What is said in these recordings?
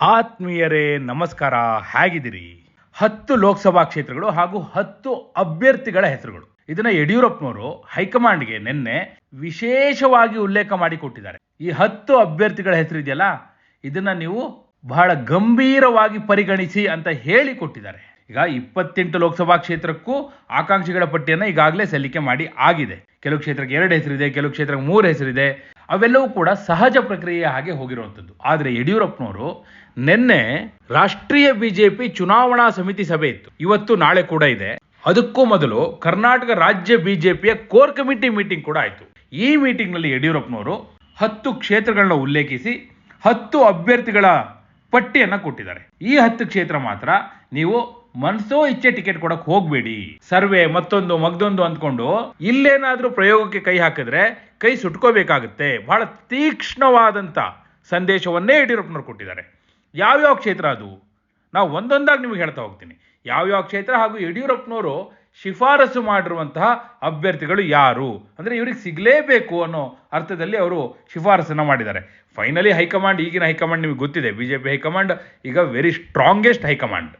ಆತ್ಮೀಯರೇ, ನಮಸ್ಕಾರ. ಹೇಗಿದ್ದೀರಿ? ಹತ್ತು ಲೋಕಸಭಾ ಕ್ಷೇತ್ರಗಳು ಹಾಗೂ ಹತ್ತು ಅಭ್ಯರ್ಥಿಗಳ ಹೆಸರುಗಳು. ಇದನ್ನ ಯಡಿಯೂರಪ್ಪನವರು ಹೈಕಮಾಂಡ್ಗೆ ನಿನ್ನೆ ವಿಶೇಷವಾಗಿ ಉಲ್ಲೇಖ ಮಾಡಿ ಕೊಟ್ಟಿದ್ದಾರೆ. ಈ ಹತ್ತು ಅಭ್ಯರ್ಥಿಗಳ ಹೆಸರು ಇದೆಯಲ್ಲ, ಇದನ್ನ ನೀವು ಬಹಳ ಗಂಭೀರವಾಗಿ ಪರಿಗಣಿಸಿ ಅಂತ ಹೇಳಿ ಕೊಟ್ಟಿದ್ದಾರೆ. ಈಗ ಇಪ್ಪತ್ತೆಂಟು ಲೋಕಸಭಾ ಕ್ಷೇತ್ರಕ್ಕೂ ಆಕಾಂಕ್ಷಿಗಳ ಪಟ್ಟಿಯನ್ನು ಈಗಾಗಲೇ ಸಲ್ಲಿಕೆ ಮಾಡಿ ಆಗಿದೆ. ಕೆಲವು ಕ್ಷೇತ್ರಕ್ಕೆ ಎರಡು ಹೆಸರಿದೆ, ಕೆಲವು ಕ್ಷೇತ್ರಕ್ಕೆ ಮೂರು ಹೆಸರಿದೆ, ಅವೆಲ್ಲವೂ ಕೂಡ ಸಹಜ ಪ್ರಕ್ರಿಯೆ ಹಾಗೆ ಹೋಗಿರುವಂಥದ್ದು. ಆದರೆ ಯಡಿಯೂರಪ್ಪನವರು ನಿನ್ನೆ ರಾಷ್ಟ್ರೀಯ ಬಿಜೆಪಿ ಚುನಾವಣಾ ಸಮಿತಿ ಸಭೆ ಇತ್ತು. ಇವತ್ತು ನಾಳೆ ಕೂಡ ಇದೆ. ಅದಕ್ಕೂ ಮೊದಲು ಕರ್ನಾಟಕ ರಾಜ್ಯ ಬಿಜೆಪಿಯ ಕೋರ್ ಕಮಿಟಿ ಮೀಟಿಂಗ್ ಕೂಡ ಆಯಿತು. ಈ ಮೀಟಿಂಗ್ನಲ್ಲಿ ಯಡಿಯೂರಪ್ಪನವರು ಹತ್ತು ಕ್ಷೇತ್ರಗಳನ್ನ ಉಲ್ಲೇಖಿಸಿ ಹತ್ತು ಅಭ್ಯರ್ಥಿಗಳ ಪಟ್ಟಿಯನ್ನು ಕೊಟ್ಟಿದ್ದಾರೆ. ಈ ಹತ್ತು ಕ್ಷೇತ್ರ ಮಾತ್ರ ನೀವು ಮನ್ಸೋ ಇಚ್ಛೆ ಟಿಕೆಟ್ ಕೊಡಕ್ ಹೋಗ್ಬೇಡಿ. ಸರ್ವೆ ಮತ್ತೊಂದು ಮಗ್ದೊಂದು ಅಂದ್ಕೊಂಡು ಇಲ್ಲೇನಾದ್ರೂ ಪ್ರಯೋಗಕ್ಕೆ ಕೈ ಹಾಕಿದ್ರೆ ಕೈ ಸುಟ್ಕೋಬೇಕಾಗುತ್ತೆ. ಬಹಳ ತೀಕ್ಷ್ಣವಾದಂತ ಸಂದೇಶವನ್ನೇ ಯಡಿಯೂರಪ್ಪನವ್ರು ಕೊಟ್ಟಿದ್ದಾರೆ. ಯಾವ್ಯಾವ ಕ್ಷೇತ್ರ ಅದು? ನಾವು ಒಂದೊಂದಾಗಿ ನಿಮಗೆ ಹೇಳ್ತಾ ಹೋಗ್ತೀನಿ. ಯಾವ್ಯಾವ ಕ್ಷೇತ್ರ ಹಾಗೂ ಯಡಿಯೂರಪ್ಪನವರು ಶಿಫಾರಸು ಮಾಡಿರುವಂತಹ ಅಭ್ಯರ್ಥಿಗಳು ಯಾರು? ಅಂದ್ರೆ ಇವ್ರಿಗೆ ಸಿಗಲೇಬೇಕು ಅನ್ನೋ ಅರ್ಥದಲ್ಲಿ ಅವರು ಶಿಫಾರಸನ್ನ ಮಾಡಿದ್ದಾರೆ. ಫೈನಲಿ ಹೈಕಮಾಂಡ್, ಈಗಿನ ಹೈಕಮಾಂಡ್ ನಿಮಗೆ ಗೊತ್ತಿದೆ. ಬಿಜೆಪಿ ಹೈಕಮಾಂಡ್ ಈಗ ವೆರಿ ಸ್ಟ್ರಾಂಗೆಸ್ಟ್ ಹೈಕಮಾಂಡ್.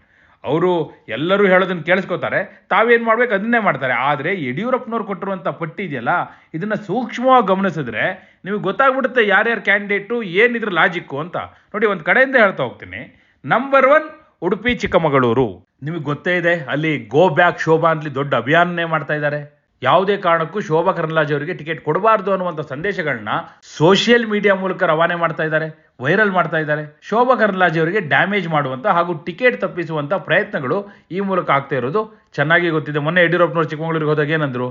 ಅವರು ಎಲ್ಲರೂ ಹೇಳೋದನ್ನ ಕೇಳಿಸ್ಕೋತಾರೆ. ತಾವೇನು ಮಾಡ್ಬೇಕು ಅದನ್ನೇ ಮಾಡ್ತಾರೆ. ಆದರೆ ಯಡಿಯೂರಪ್ಪನವ್ರು ಕೊಟ್ಟಿರುವಂಥ ಪಟ್ಟಿ ಇದೆಯಲ್ಲ, ಇದನ್ನು ಸೂಕ್ಷ್ಮವಾಗಿ ಗಮನಿಸಿದ್ರೆ ನಿಮಗೆ ಗೊತ್ತಾಗ್ಬಿಡುತ್ತೆ ಯಾರ್ಯಾರು ಕ್ಯಾಂಡಿಡೇಟು, ಏನಿದ್ರ ಲಾಜಿಕ್ಕು ಅಂತ. ನೋಡಿ, ಒಂದು ಕಡೆಯಿಂದ ಹೇಳ್ತಾ ಹೋಗ್ತೀನಿ. Number one Udupi Chikkamagaluru. ನಿಮಗೆ ಗೊತ್ತೇ ಇದೆ, ಅಲ್ಲಿ ಗೋ ಬ್ಯಾಕ್ ಶೋಭಾ ಅಂತಲಿ ದೊಡ್ಡ ಅಭಿಯಾನನೇ ಮಾಡ್ತಾ ಇದ್ದಾರೆ. ಯಾವುದೇ ಕಾರಣಕ್ಕೂ ಶೋಭಾ ಕರಂದ್ಲಾಜೆ ಅವರಿಗೆ ಟಿಕೆಟ್ ಕೊಡಬಾರ್ದು ಅನ್ನುವಂಥ ಸಂದೇಶಗಳನ್ನ ಸೋಷಿಯಲ್ ಮೀಡಿಯಾ ಮೂಲಕ ರವಾನೆ ಮಾಡ್ತಾ ಇದ್ದಾರೆ, ವೈರಲ್ ಮಾಡ್ತಾ ಇದ್ದಾರೆ. ಶೋಭಾ ಕರಂದ್ಲಾಜೆ ಅವರಿಗೆ ಡ್ಯಾಮೇಜ್ ಮಾಡುವಂಥ ಹಾಗೂ ಟಿಕೆಟ್ ತಪ್ಪಿಸುವಂಥ ಪ್ರಯತ್ನಗಳು ಈ ಮೂಲಕ ಆಗ್ತಾ ಇರೋದು. ಚೆನ್ನಾಗಿ ಗೊತ್ತಿದೆ. ಮೊನ್ನೆ ಯಡಿಯೂರಪ್ಪನವ್ರು ಚಿಕ್ಕಮಗಳೂರಿಗೆ ಹೋದಾಗ ಏನಂದ್ರು?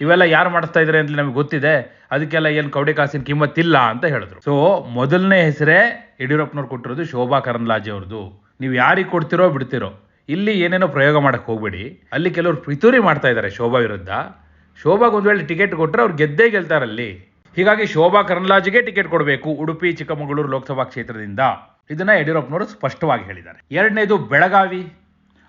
ಇವೆಲ್ಲ ಯಾರು ಮಾಡಿಸ್ತಾ ಇದ್ದಾರೆ ಅಂತ ನಮಗೆ ಗೊತ್ತಿದೆ. ಅದಕ್ಕೆಲ್ಲ ಏನು ಕವಡೆ ಕಾಸಿನ ಕಿಮ್ಮತ್ತಿಲ್ಲ ಅಂತ ಹೇಳಿದ್ರು. ಸೊ ಮೊದಲನೇ ಹೆಸರೇ ಯಡಿಯೂರಪ್ಪನವ್ರು ಕೊಟ್ಟಿರೋದು ಶೋಭಾ ಕರಂದ್ಲಾಜೆ ಅವ್ರದ್ದು. ನೀವು ಯಾರಿಗೆ ಕೊಡ್ತಿರೋ ಬಿಡ್ತಿರೋ. ಇಲ್ಲಿ ಏನೇನೋ ಪ್ರಯೋಗ ಮಾಡಕ್ಕೆ ಹೋಗ್ಬೇಡಿ. ಅಲ್ಲಿ ಕೆಲವರು ಪಿತೂರಿ ಮಾಡ್ತಾ ಇದ್ದಾರೆ ಶೋಭಾ ವಿರುದ್ಧ. ಶೋಭಾಗ್ ಒಂದು ವೇಳೆ ಟಿಕೆಟ್ ಕೊಟ್ಟರೆ ಅವ್ರು ಗೆದ್ದೇ ಗೆಲ್ತಾರಲ್ಲಿ. ಹೀಗಾಗಿ ಶೋಭಾ ಕರಂದ್ಲಾಜೆಗೆ ಟಿಕೆಟ್ ಕೊಡಬೇಕು ಉಡುಪಿ, ಚಿಕ್ಕಮಗಳೂರು ಲೋಕಸಭಾ ಕ್ಷೇತ್ರದಿಂದ. ಇದನ್ನ ಯಡಿಯೂರಪ್ಪನವರು ಸ್ಪಷ್ಟವಾಗಿ ಹೇಳಿದ್ದಾರೆ. ಎರಡನೇದು ಬೆಳಗಾವಿ.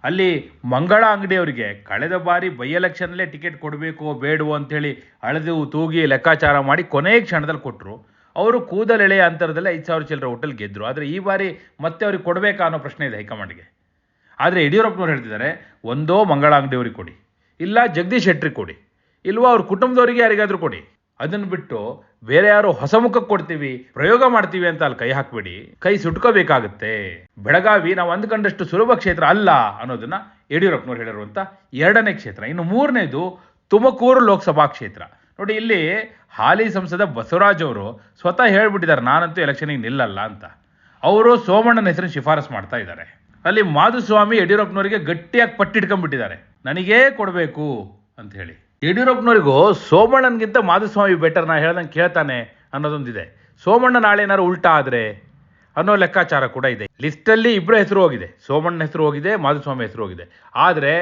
ಅಲ್ಲಿ ಮಂಗಳ ಅಂಗಡಿಯವರಿಗೆ ಕಳೆದ ಬಾರಿ ಬೈ ಎಲೆಕ್ಷನ್ಲೇ ಟಿಕೆಟ್ ಕೊಡಬೇಕು ಬೇಡವೋ ಅಂತೇಳಿ ಅಳೆದು ತೂಗಿ ಲೆಕ್ಕಾಚಾರ ಮಾಡಿ ಕೊನೆಯ ಕ್ಷಣದಲ್ಲಿ ಕೊಟ್ಟರು ಅವರು ಕೂದಲೆಳೆಯ ಅಂತರದಲ್ಲಿ ಐದು ಸಾವಿರ ಚಿಲ್ಲರೆ ಹೋಟೆಲ್ ಗೆದ್ದರು ಆದರೆ ಈ ಬಾರಿ ಮತ್ತೆ ಅವ್ರಿಗೆ ಕೊಡಬೇಕಾ ಅನ್ನೋ ಪ್ರಶ್ನೆ ಇದೆ ಹೈಕಮಾಂಡ್ಗೆ. ಆದರೆ ಯಡಿಯೂರಪ್ಪನವ್ರು ಹೇಳ್ತಿದ್ದಾರೆ, ಒಂದೋ ಮಂಗಳ ಅಂಗಡಿಯವ್ರಿಗೆ ಕೊಡಿ, ಇಲ್ಲ ಜಗದೀಶ್ ಶೆಟ್ರಿಗೆ ಕೊಡಿ. ಇಲ್ವಾ ಅವ್ರ ಕುಟುಂಬದವರಿಗೆ ಯಾರಿಗಾದ್ರೂ ಕೊಡಿ. ಅದನ್ನು ಬಿಟ್ಟು ಬೇರೆ ಯಾರು ಹೊಸ ಮುಖಕ್ಕೆ ಕೊಡ್ತೀವಿ, ಪ್ರಯೋಗ ಮಾಡ್ತೀವಿ ಅಂತ ಅಲ್ಲಿ ಕೈ ಹಾಕ್ಬೇಡಿ. ಕೈ ಸುಟ್ಕೋಬೇಕಾಗುತ್ತೆ. ಬೆಳಗಾವಿ ನಾವು ಅಂದ್ಕೊಂಡಷ್ಟು ಸುಲಭ ಕ್ಷೇತ್ರ ಅಲ್ಲ ಅನ್ನೋದನ್ನ ಯಡಿಯೂರಪ್ಪನವ್ರು ಹೇಳಿರುವಂತ ಎರಡನೇ ಕ್ಷೇತ್ರ. ಇನ್ನು ಮೂರನೇದು ತುಮಕೂರು ಲೋಕಸಭಾ ಕ್ಷೇತ್ರ. ನೋಡಿ, ಇಲ್ಲಿ ಹಾಲಿ ಸಂಸದ ಬಸವರಾಜ್ ಅವರು ಸ್ವತಃ ಹೇಳ್ಬಿಟ್ಟಿದ್ದಾರೆ, ನಾನಂತೂ ಎಲೆಕ್ಷನಿಗೆ ನಿಲ್ಲಲ್ಲ ಅಂತ. ಅವರು ಸೋಮಣ್ಣನ ಹೆಸರಿನ ಶಿಫಾರಸ್ ಮಾಡ್ತಾ ಇದ್ದಾರೆ. ಅಲ್ಲಿ ಮಾಧುಸ್ವಾಮಿ ಯಡಿಯೂರಪ್ಪನವರಿಗೆ ಗಟ್ಟಿಯಾಗಿ ಪಟ್ಟಿಡ್ಕೊಂಡ್ಬಿಟ್ಟಿದ್ದಾರೆ ನನಗೇ ಕೊಡಬೇಕು ಅಂತ ಹೇಳಿ. ಯಡಿಯೂರಪ್ಪನವರಿಗೂ ಸೋಮಣ್ಣನ್ಗಿಂತ ಮಾಧುಸ್ವಾಮಿ ಬೆಟರ್ ನಾ ಹೇಳ್ದಂಗೆ ಕೇಳ್ತಾನೆ ಅನ್ನೋದೊಂದಿದೆ. ಸೋಮಣ್ಣ ನಾಳೆ ಏನಾದ್ರು ಉಲ್ಟಾ ಆದರೆ ಅನ್ನೋ ಲೆಕ್ಕಾಚಾರ ಕೂಡ ಇದೆ. ಲಿಸ್ಟಲ್ಲಿ ಇಬ್ಬರ ಹೆಸರು ಹೋಗಿದೆ. ಸೋಮಣ್ಣ ಹೆಸರು ಹೋಗಿದೆ, ಮಾಧುಸ್ವಾಮಿ ಹೆಸರು ಹೋಗಿದೆ. ಆದರೆ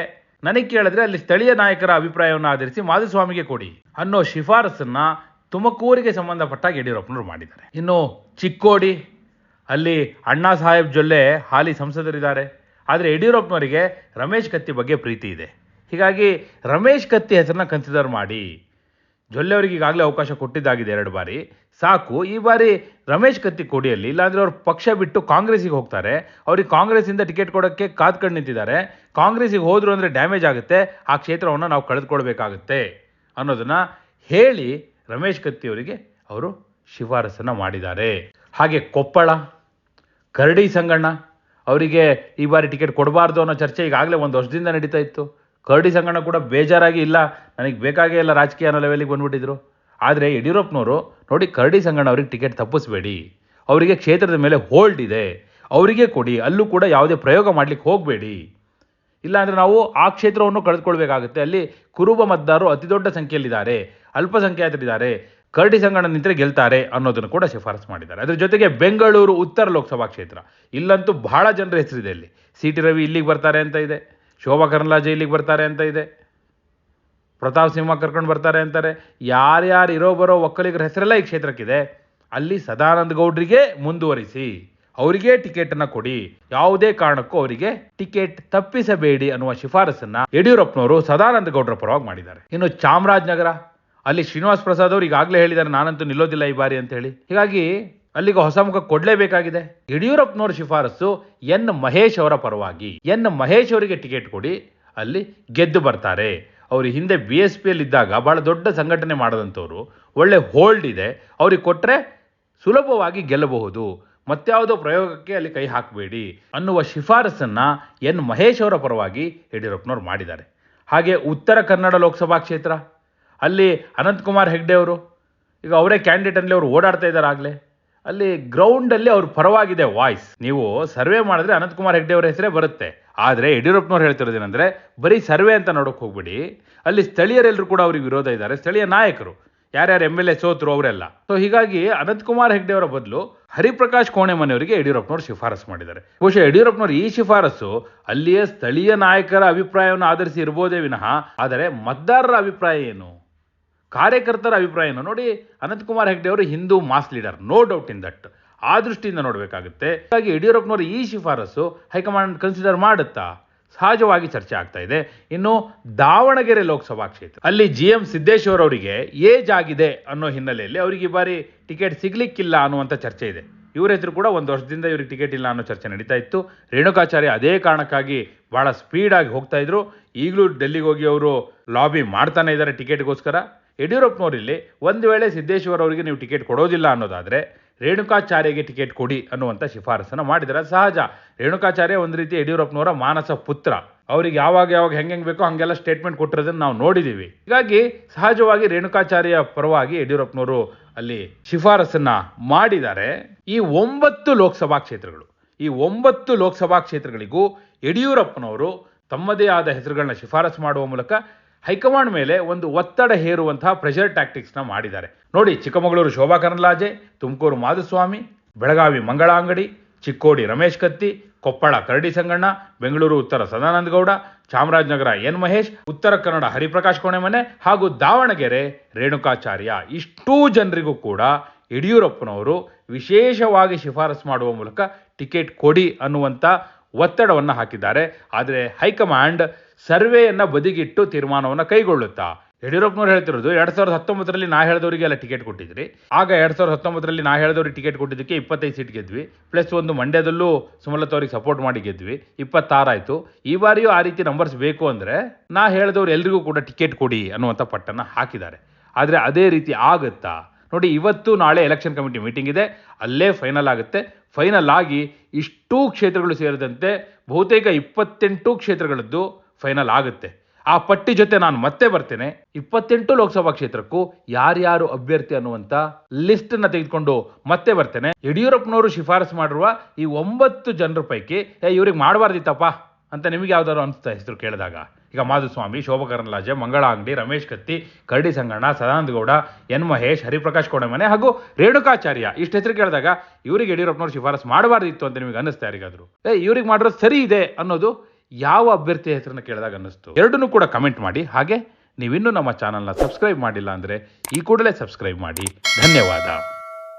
ನನಗೆ ಕೇಳಿದ್ರೆ ಅಲ್ಲಿ ಸ್ಥಳೀಯ ನಾಯಕರ ಅಭಿಪ್ರಾಯವನ್ನು ಆಧರಿಸಿ ಮಾಧುಸ್ವಾಮಿಗೆ ಕೊಡಿ ಅನ್ನೋ ಶಿಫಾರಸನ್ನು ತುಮಕೂರಿಗೆ ಸಂಬಂಧಪಟ್ಟಾಗ ಯಡಿಯೂರಪ್ಪನವರು ಮಾಡಿದ್ದಾರೆ. ಇನ್ನು ಚಿಕ್ಕೋಡಿ, ಅಲ್ಲಿ ಅಣ್ಣಾ ಸಾಹೇಬ್ ಜೊಲ್ಲೆ ಹಾಲಿ ಸಂಸದರಿದ್ದಾರೆ. ಆದರೆ ಯಡಿಯೂರಪ್ಪನವರಿಗೆ ರಮೇಶ್ ಕತ್ತಿ ಬಗ್ಗೆ ಪ್ರೀತಿ ಇದೆ. ಹೀಗಾಗಿ ರಮೇಶ್ ಕತ್ತಿ ಹೆಸರನ್ನ ಕನ್ಸಿಡರ್ ಮಾಡಿ. ಜೊಲ್ಲೆ ಅವರಿಗೆ ಈಗಾಗಲೇ ಅವಕಾಶ ಕೊಟ್ಟಿದ್ದಾಗಿದೆ ಎರಡು ಬಾರಿ. ಸಾಕು, ಈ ಬಾರಿ ರಮೇಶ್ ಕತ್ತಿ ಕೊಡಿಯಲ್ಲಿ, ಇಲ್ಲಾಂದರೆ ಅವ್ರು ಪಕ್ಷ ಬಿಟ್ಟು ಕಾಂಗ್ರೆಸ್ಸಿಗೆ ಹೋಗ್ತಾರೆ. ಅವ್ರಿಗೆ ಕಾಂಗ್ರೆಸ್ಸಿಂದ ಟಿಕೆಟ್ ಕೊಡೋಕ್ಕೆ ಕಾದ್ಕೊಂಡು ನಿಂತಿದ್ದಾರೆ. ಕಾಂಗ್ರೆಸ್ಸಿಗೆ ಹೋದ್ರು ಅಂದರೆ ಡ್ಯಾಮೇಜ್ ಆಗುತ್ತೆ, ಆ ಕ್ಷೇತ್ರವನ್ನು ನಾವು ಕಳೆದುಕೊಳ್ಬೇಕಾಗುತ್ತೆ ಅನ್ನೋದನ್ನ ಹೇಳಿ ರಮೇಶ್ ಕತ್ತಿ ಅವರಿಗೆ ಅವರು ಶಿಫಾರಸನ್ನು ಮಾಡಿದ್ದಾರೆ. ಹಾಗೆ ಕೊಪ್ಪಳ, ಕರಡಿ ಸಂಗಣ್ಣ, ಅವರಿಗೆ ಈ ಬಾರಿ ಟಿಕೆಟ್ ಕೊಡಬಾರ್ದು ಅನ್ನೋ ಚರ್ಚೆ ಈಗಾಗಲೇ ಒಂದು ವರ್ಷದಿಂದ ನಡೀತಾ ಇತ್ತು. ಕರಡಿ ಸಂಗಣ ಕೂಡ ಬೇಜಾರಾಗಿ ಇಲ್ಲ, ನನಗೆ ಬೇಕಾಗೇ ಇಲ್ಲ ರಾಜಕೀಯ ಅನ್ನೋ ಲೆವೆಲಿಗೆ ಬಂದ್ಬಿಟ್ಟಿದ್ರು. ಆದರೆ ಯಡಿಯೂರಪ್ಪನವರು, ನೋಡಿ ಕರಡಿ ಸಂಗಣ ಅವ್ರಿಗೆ ಟಿಕೆಟ್ ತಪ್ಪಿಸ್ಬೇಡಿ. ಅವರಿಗೆ ಕ್ಷೇತ್ರದ ಮೇಲೆ ಹೋಲ್ಡ್ ಇದೆ. ಅವರಿಗೆ ಕೊಡಿ, ಅಲ್ಲೂ ಕೂಡ ಯಾವುದೇ ಪ್ರಯೋಗ ಮಾಡ್ಲಿಕ್ಕೆ ಹೋಗಬೇಡಿ. ಇಲ್ಲಾಂದರೆ ನಾವು ಆ ಕ್ಷೇತ್ರವನ್ನು ಕಳೆದುಕೊಳ್ಬೇಕಾಗುತ್ತೆ. ಅಲ್ಲಿ ಕುರುಬ ಮತದಾರರು ಅತಿ ದೊಡ್ಡ ಸಂಖ್ಯೆಯಲ್ಲಿದ್ದಾರೆ, ಅಲ್ಪಸಂಖ್ಯಾತರಿದ್ದಾರೆ, ಕರಡಿ ಸಂಗಣ ನಿಂತರೆ ಗೆಲ್ತಾರೆ ಅನ್ನೋದನ್ನು ಕೂಡ ಶಿಫಾರಸು ಮಾಡಿದ್ದಾರೆ. ಅದರ ಜೊತೆಗೆ ಬೆಂಗಳೂರು ಉತ್ತರ ಲೋಕಸಭಾ ಕ್ಷೇತ್ರ, ಇಲ್ಲಂತೂ ಬಹಳ ಜನರ ಹೆಸರಿದೆ ಅಲ್ಲಿ. ಸಿ ಟಿ ರವಿ ಇಲ್ಲಿಗೆ ಬರ್ತಾರೆ ಅಂತ ಇದೆ. ಶೋಭಾ ಕರ್ನಲಾ ಇಲ್ಲಿಗೆ ಬರ್ತಾರೆ ಅಂತ ಇದೆ. ಪ್ರತಾಪ್ ಸಿಂಹ ಕರ್ಕೊಂಡು ಬರ್ತಾರೆ ಅಂತಾರೆ. ಯಾರ್ಯಾರು ಇರೋ ಬರೋ ಒಕ್ಕಲಿಗರ ಹೆಸರೆಲ್ಲ ಈ ಕ್ಷೇತ್ರಕ್ಕಿದೆ. ಅಲ್ಲಿ ಸದಾನಂದ ಗೌಡ್ರಿಗೆ ಮುಂದುವರಿಸಿ, ಅವರಿಗೆ ಟಿಕೆಟನ್ನು ಕೊಡಿ. ಯಾವುದೇ ಕಾರಣಕ್ಕೂ ಅವರಿಗೆ ಟಿಕೆಟ್ ತಪ್ಪಿಸಬೇಡಿ ಅನ್ನುವ ಶಿಫಾರಸನ್ನ ಯಡಿಯೂರಪ್ಪನವರು ಸದಾನಂದ ಗೌಡರ ಪರವಾಗಿ ಮಾಡಿದ್ದಾರೆ. ಇನ್ನು ಚಾಮರಾಜನಗರ, ಅಲ್ಲಿ ಶ್ರೀನಿವಾಸ್ ಪ್ರಸಾದ್ ಅವರು ಈಗಾಗಲೇ ಹೇಳಿದ್ದಾರೆ, ನಾನಂತೂ ನಿಲ್ಲೋದಿಲ್ಲ ಈ ಬಾರಿ ಅಂತ ಹೇಳಿ. ಹೀಗಾಗಿ ಅಲ್ಲಿಗೆ ಹೊಸ ಮುಖ ಕೊಡಲೇಬೇಕಾಗಿದೆ. ಯಡಿಯೂರಪ್ಪನವರ ಶಿಫಾರಸು ಎನ್ ಮಹೇಶ್ ಅವರ ಪರವಾಗಿ. ಎನ್ ಮಹೇಶ್ ಅವರಿಗೆ ಟಿಕೆಟ್ ಕೊಡಿ, ಅಲ್ಲಿ ಗೆದ್ದು ಬರ್ತಾರೆ. ಅವರು ಹಿಂದೆ ಬಿ ಎಸ್ ಪಿಯಲ್ಲಿ ಇದ್ದಾಗ ಬಹಳ ದೊಡ್ಡ ಸಂಘಟನೆ ಮಾಡದಂಥವ್ರು, ಒಳ್ಳೆ ಹೋಲ್ಡ್ ಇದೆ. ಅವ್ರಿಗೆ ಕೊಟ್ಟರೆ ಸುಲಭವಾಗಿ ಗೆಲ್ಲಬಹುದು. ಮತ್ಯಾವುದೋ ಪ್ರಯೋಗಕ್ಕೆ ಅಲ್ಲಿ ಕೈ ಹಾಕಬೇಡಿ ಅನ್ನುವ ಶಿಫಾರಸನ್ನು ಎನ್ ಮಹೇಶ್ ಅವರ ಪರವಾಗಿ ಯಡಿಯೂರಪ್ಪನವ್ರು ಮಾಡಿದ್ದಾರೆ. ಹಾಗೆ ಉತ್ತರ ಕನ್ನಡ ಲೋಕಸಭಾ ಕ್ಷೇತ್ರ, ಅಲ್ಲಿ ಅನಂತಕುಮಾರ್ ಹೆಗ್ಡೆ ಅವರು, ಈಗ ಅವರೇ ಕ್ಯಾಂಡಿಡೇಟ್ ಅಲ್ಲಿ ಅವರು ಓಡಾಡ್ತಾ ಇದ್ದಾರೆ ಆಗಲೇ. ಅಲ್ಲಿ ಗ್ರೌಂಡಲ್ಲಿ ಅವ್ರ ಪರವಾಗಿದೆ ವಾಯ್ಸ್ ನೀವು ಸರ್ವೆ ಮಾಡಿದ್ರೆ ಅನಂತಕುಮಾರ್ ಹೆಗ್ಡೆ ಅವರ ಹೆಸರೇ ಬರುತ್ತೆ. ಆದರೆ ಯಡಿಯೂರಪ್ಪನವ್ರು ಹೇಳ್ತಿರೋದೇನೆಂದ್ರೆ ಬರೀ ಸರ್ವೆ ಅಂತ ನೋಡೋಕೆ ಹೋಗ್ಬಿಡಿ. ಅಲ್ಲಿ ಸ್ಥಳೀಯರೆಲ್ಲರೂ ಕೂಡ ಅವ್ರಿಗೆ ವಿರೋಧ ಇದ್ದಾರೆ. ಸ್ಥಳೀಯ ನಾಯಕರು, ಯಾರ್ಯಾರು ಎಂ ಎಲ್ ಎ ಸೋತರು ಅವರೆಲ್ಲ. ಸೊ ಹೀಗಾಗಿ ಅನಂತಕುಮಾರ್ ಹೆಗ್ಡೆ ಅವರ ಬದಲು ಹರಿಪ್ರಕಾಶ್ ಕೋಣೆ ಮನೆಯವರಿಗೆ ಯಡಿಯೂರಪ್ಪನವರು ಶಿಫಾರಸು ಮಾಡಿದ್ದಾರೆ. ಬಹುಶಃ ಯಡಿಯೂರಪ್ಪನವರು ಈ ಶಿಫಾರಸು ಅಲ್ಲಿಯ ಸ್ಥಳೀಯ ನಾಯಕರ ಅಭಿಪ್ರಾಯವನ್ನು ಆಧರಿಸಿ ಇರ್ಬೋದೇ ವಿನಃ, ಆದರೆ ಮತದಾರರ ಅಭಿಪ್ರಾಯ ಏನು? ಕಾರ್ಯಕರ್ತರ ಅಭಿಪ್ರಾಯ ಏನು ನೋಡಿ ಅನಂತಕುಮಾರ್ ಹೆಗ್ಡೆ ಅವರು Hindu mass leader no doubt in that ಆ ದೃಷ್ಟಿಯಿಂದ ನೋಡಬೇಕಾಗುತ್ತೆ. ಹಾಗಾಗಿ ಯಡಿಯೂರಪ್ಪನವರು ಈ ಶಿಫಾರಸು ಹೈಕಮಾಂಡ್ ಕನ್ಸಿಡರ್ ಮಾಡುತ್ತಾ? ಸಹಜವಾಗಿ ಚರ್ಚೆ ಆಗ್ತಾ ಇದೆ. ಇನ್ನು ದಾವಣಗೆರೆ ಲೋಕಸಭಾ ಕ್ಷೇತ್ರ. ಅಲ್ಲಿ ಜಿ ಎಂ ಸಿದ್ದೇಶ್ವರ್ ಅವರಿಗೆ ಏಜ್ ಆಗಿದೆ ಅನ್ನೋ ಹಿನ್ನೆಲೆಯಲ್ಲಿ ಅವರಿಗೆ ಈ ಬಾರಿ ಟಿಕೆಟ್ ಸಿಗ್ಲಿಕ್ಕಿಲ್ಲ ಅನ್ನುವಂಥ ಚರ್ಚೆ ಇದೆ. ಇವರ ಹೆಸರು ಕೂಡ ಒಂದು ವರ್ಷದಿಂದ ಇವ್ರಿಗೆ ಟಿಕೆಟ್ ಇಲ್ಲ ಅನ್ನೋ ಚರ್ಚೆ ನಡೀತಾ ಇತ್ತು. ರೇಣುಕಾಚಾರ್ಯ ಅದೇ ಕಾರಣಕ್ಕಾಗಿ ಬಹಳ ಸ್ಪೀಡಾಗಿ ಹೋಗ್ತಾ ಇದ್ರು. ಈಗಲೂ ಡೆಲ್ಲಿಗೆ ಹೋಗಿ ಅವರು ಲಾಬಿ ಮಾಡ್ತಾನೆ ಇದ್ದಾರೆ ಟಿಕೆಟ್ಗೋಸ್ಕರ. ಯಡಿಯೂರಪ್ಪನವರು ಇಲ್ಲಿ ಒಂದು ವೇಳೆ ಸಿದ್ದೇಶ್ವರ ಅವರಿಗೆ ನೀವು ಟಿಕೆಟ್ ಕೊಡೋದಿಲ್ಲ ಅನ್ನೋದಾದರೆ ರೇಣುಕಾಚಾರ್ಯಗೆ ಟಿಕೆಟ್ ಕೊಡಿ ಅನ್ನುವಂಥ ಶಿಫಾರಸನ್ನು ಮಾಡಿದರೆ. ಸಹಜ. ರೇಣುಕಾಚಾರ್ಯ ಒಂದು ರೀತಿ ಯಡಿಯೂರಪ್ಪನವರ ಮಾನಸ ಪುತ್ರ. ಅವರಿಗೆ ಯಾವಾಗ ಯಾವಾಗ ಹೆಂಗೆ ಹೆಂಗೆ ಬೇಕೋ ಹಾಗೆಲ್ಲ ಸ್ಟೇಟ್ಮೆಂಟ್ ಕೊಟ್ಟಿರೋದನ್ನು ನಾವು ನೋಡಿದ್ದೀವಿ ಹೀಗಾಗಿ ಸಹಜವಾಗಿ ರೇಣುಕಾಚಾರ್ಯ ಪರವಾಗಿ ಯಡಿಯೂರಪ್ಪನವರು ಅಲ್ಲಿ ಶಿಫಾರಸನ್ನು ಮಾಡಿದ್ದಾರೆ. ಈ ಒಂಬತ್ತು ಲೋಕಸಭಾ ಕ್ಷೇತ್ರಗಳು, ಈ ಒಂಬತ್ತು ಲೋಕಸಭಾ ಕ್ಷೇತ್ರಗಳಿಗೂ ಯಡಿಯೂರಪ್ಪನವರು ತಮ್ಮದೇ ಆದ ಹೆಸರುಗಳನ್ನ ಶಿಫಾರಸು ಮಾಡುವ ಮೂಲಕ ಹೈಕಮಾಂಡ್ ಮೇಲೆ ಒಂದು ಒತ್ತಡ ಹೇರುವಂತಹ ಪ್ರೆಷರ್ ಟ್ಯಾಕ್ಟಿಕ್ಸ್ನ ಮಾಡಿದ್ದಾರೆ. ನೋಡಿ, ಚಿಕ್ಕಮಗಳೂರು ಶೋಭಾ ಕರಂದ್ಲಾಜೆ, ತುಮಕೂರು ಮಾಧುಸ್ವಾಮಿ, ಬೆಳಗಾವಿ ಮಂಗಳ ಅಂಗಡಿ, ಚಿಕ್ಕೋಡಿ ರಮೇಶ್ ಕತ್ತಿ, ಕೊಪ್ಪಳ ಕರಡಿ ಸಂಗಣ್ಣ, ಬೆಂಗಳೂರು ಉತ್ತರ ಸದಾನಂದ ಗೌಡ, ಚಾಮರಾಜನಗರ ಎನ್ ಮಹೇಶ್, ಉತ್ತರ ಕನ್ನಡ ಹರಿಪ್ರಕಾಶ್ ಕೋಣೆಮನೆ ಹಾಗೂ ದಾವಣಗೆರೆ ರೇಣುಕಾಚಾರ್ಯ. ಇಷ್ಟೂ ಜನರಿಗೂ ಕೂಡ ಯಡಿಯೂರಪ್ಪನವರು ವಿಶೇಷವಾಗಿ ಶಿಫಾರಸು ಮಾಡುವ ಮೂಲಕ ಟಿಕೆಟ್ ಕೊಡಿ ಅನ್ನುವಂಥ ಒತ್ತಡವನ್ನು ಹಾಕಿದ್ದಾರೆ. ಆದರೆ ಹೈಕಮಾಂಡ್ ಸರ್ವೆಯನ್ನು ಬದಿಗಿಟ್ಟು ತೀರ್ಮಾನವನ್ನು ಕೈಗೊಳ್ಳುತ್ತಾ? ಯಡಿಯೂರಪ್ಪನವ್ರು ಹೇಳ್ತಿರೋದು ಎರಡ್ ಸಾವಿರದ ಹತ್ತೊಂಬತ್ತರಲ್ಲಿ ನಾ ಹೇಳಿದವರಿಗೆಲ್ಲ ಟಿಕೆಟ್ ಕೊಟ್ಟಿದ್ರಿ. ಆಗ ಎರಡ್ ಸಾವಿರದ ಹತ್ತೊಂಬತ್ತರಲ್ಲಿ ನಾ ಹೇಳಿದವ್ರಿಗೆ ಟಿಕೆಟ್ ಕೊಟ್ಟಿದ್ದಕ್ಕೆ ಇಪ್ಪತ್ತೈದು ಸೀಟ್ ಗೆದ್ವಿ. ಪ್ಲಸ್ ಒಂದು ಮಂಡ್ಯದಲ್ಲೂ ಸುಮಲತ ಅವ್ರಿಗೆ ಸಪೋರ್ಟ್ ಮಾಡಿ ಗೆದ್ವಿ. ಇಪ್ಪತ್ತಾರಾಯಿತು ಈ ಬಾರಿಯೂ ಆ ರೀತಿ ನಂಬರ್ಸ್ ಬೇಕು ಅಂದರೆ ನಾ ಹೇಳಿದವ್ರು ಎಲ್ರಿಗೂ ಕೂಡ ಟಿಕೆಟ್ ಕೊಡಿ ಅನ್ನುವಂಥ ಪಟ್ಟನ್ನು ಹಾಕಿದ್ದಾರೆ. ಆದರೆ ಅದೇ ರೀತಿ ಆಗುತ್ತಾ? ನೋಡಿ, ಇವತ್ತು ನಾಳೆ ಎಲೆಕ್ಷನ್ ಕಮಿಟಿ ಮೀಟಿಂಗ್ ಇದೆ. ಅಲ್ಲೇ ಫೈನಲ್ ಆಗುತ್ತೆ. ಫೈನಲ್ ಆಗಿ ಇಷ್ಟೂ ಕ್ಷೇತ್ರಗಳು ಸೇರಿದಂತೆ ಬಹುತೇಕ ಇಪ್ಪತ್ತೆಂಟು ಕ್ಷೇತ್ರಗಳದ್ದು ಫೈನಲ್ ಆಗುತ್ತೆ. ಆ ಪಟ್ಟಿ ಜೊತೆ ನಾನು ಮತ್ತೆ ಬರ್ತೇನೆ. ಇಪ್ಪತ್ತೆಂಟು ಲೋಕಸಭಾ ಕ್ಷೇತ್ರಕ್ಕೂ ಯಾರ್ಯಾರು ಅಭ್ಯರ್ಥಿ ಅನ್ನುವಂತ ಲಿಸ್ಟ್ ತೆಗೆದುಕೊಂಡು ಮತ್ತೆ ಬರ್ತೇನೆ. ಯಡಿಯೂರಪ್ಪನವರು ಶಿಫಾರಸು ಮಾಡಿರುವ ಈ ಒಂಬತ್ತು ಜನರ ಪೈಕಿ ಇವ್ರಿಗೆ ಮಾಡಬಾರ್ದಿತ್ತಪ್ಪ ಅಂತ ನಿಮಗೆ ಯಾವ್ದಾದ್ರು ಅನಿಸ್ತಾ ಹೆಸರು ಕೇಳಿದಾಗ. ಈಗ ಮಾಧುಸ್ವಾಮಿ ಶೋಭಾ ಕರಂದ್ಲಾಜೆ ಮಂಗಳ ಅಂಗಡಿ ರಮೇಶ್ ಕತ್ತಿ, ಕರಡಿ ಸಂಗಣ್ಣ, ಸದಾನಂದ ಗೌಡ, ಎನ್ ಮಹೇಶ್, ಹರಿಪ್ರಕಾಶ್ ಕೋಣಮನೆ ಹಾಗೂ ರೇಣುಕಾಚಾರ್ಯ. ಇಷ್ಟು ಹೆಸರು ಕೇಳಿದಾಗ ಇವ್ರಿಗೆ ಯಡಿಯೂರಪ್ಪನವ್ರು ಶಿಫಾರಸು ಮಾಡಬಾರ್ದಿತ್ತು ಅಂತ ನಿಮಗೆ ಅನ್ನಿಸ್ತಾ ಯಾರಿಗಾದ್ರು? ಏ, ಇವ್ರಿಗೆ ಮಾಡಿರೋದು ಸರಿ ಇದೆ ಅನ್ನೋದು ಯಾವ ಅಭ್ಯರ್ಥಿ ಹೆಸರನ್ನು ಕೇಳಿದಾಗ ಅನ್ನಿಸ್ತು? ಎರಡನ್ನೂ ಕೂಡ ಕಮೆಂಟ್ ಮಾಡಿ. ಹಾಗೆ ನೀವಿನ್ನೂ ನಮ್ಮ ಚಾನಲ್ನ ಸಬ್ಸ್ಕ್ರೈಬ್ ಮಾಡಿಲ್ಲ ಅಂದರೆ ಈ ಕೂಡಲೇ ಸಬ್ಸ್ಕ್ರೈಬ್ ಮಾಡಿ. ಧನ್ಯವಾದ.